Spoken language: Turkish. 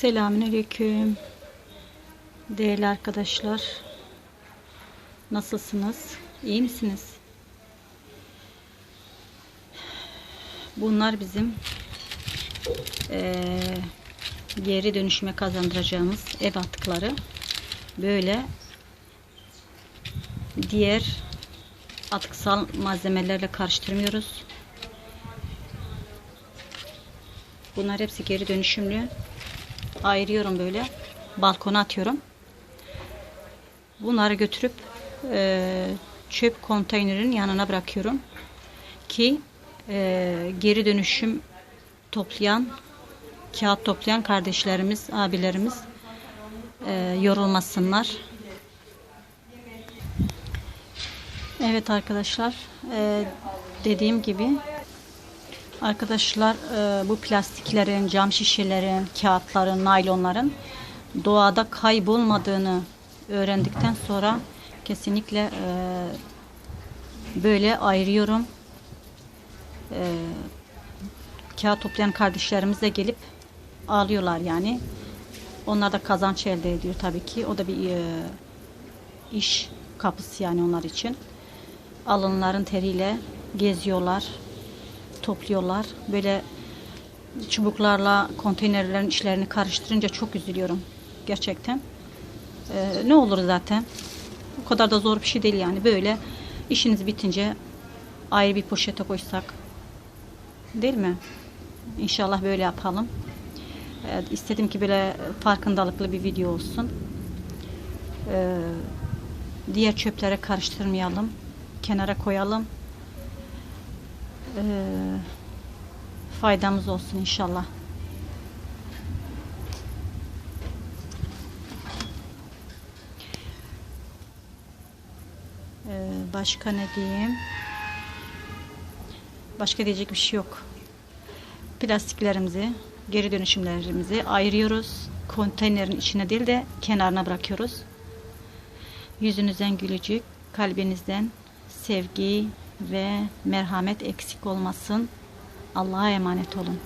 Selamünaleyküm. Değerli arkadaşlar. Nasılsınız? İyi misiniz? Bunlar bizim eee, geri dönüşüme kazandıracağımız ev atıkları. Böyle diğer atıksal malzemelerle karıştırmıyoruz. Bunlar hepsi geri dönüşümlü. Ayırıyorum böyle. Balkona atıyorum. Bunları götürüp e, çöp konteynerin yanına bırakıyorum. Ki e, geri dönüşüm toplayan, kağıt toplayan kardeşlerimiz, abilerimiz e, yorulmasınlar. Evet arkadaşlar, e, dediğim gibi Arkadaşlar e, bu plastiklerin, cam şişelerin, kağıtların, naylonların doğada kaybolmadığını öğrendikten sonra kesinlikle e, böyle ayırıyorum. E, kağıt toplayan kardeşlerimiz de gelip alıyorlar yani. Onlar da kazanç elde ediyor tabii ki. O da bir iş kapısı yani onlar için. Alınların teriyle geziyorlar topluyorlar. Böyle çubuklarla konteynerlerin içlerini karıştırınca çok üzülüyorum. Gerçekten. Ee, ne olur zaten. O kadar da zor bir şey değil yani. Böyle işiniz bitince ayrı bir poşete koysak. Değil mi? İnşallah böyle yapalım. Ee, istedim ki böyle farkındalıklı bir video olsun. Ee, diğer çöplere karıştırmayalım. Kenara koyalım e, faydamız olsun inşallah. E, başka ne diyeyim? Başka diyecek bir şey yok. Plastiklerimizi, geri dönüşümlerimizi ayırıyoruz. Konteynerin içine değil de kenarına bırakıyoruz. Yüzünüzden gülücük, kalbinizden sevgi, ve merhamet eksik olmasın. Allah'a emanet olun.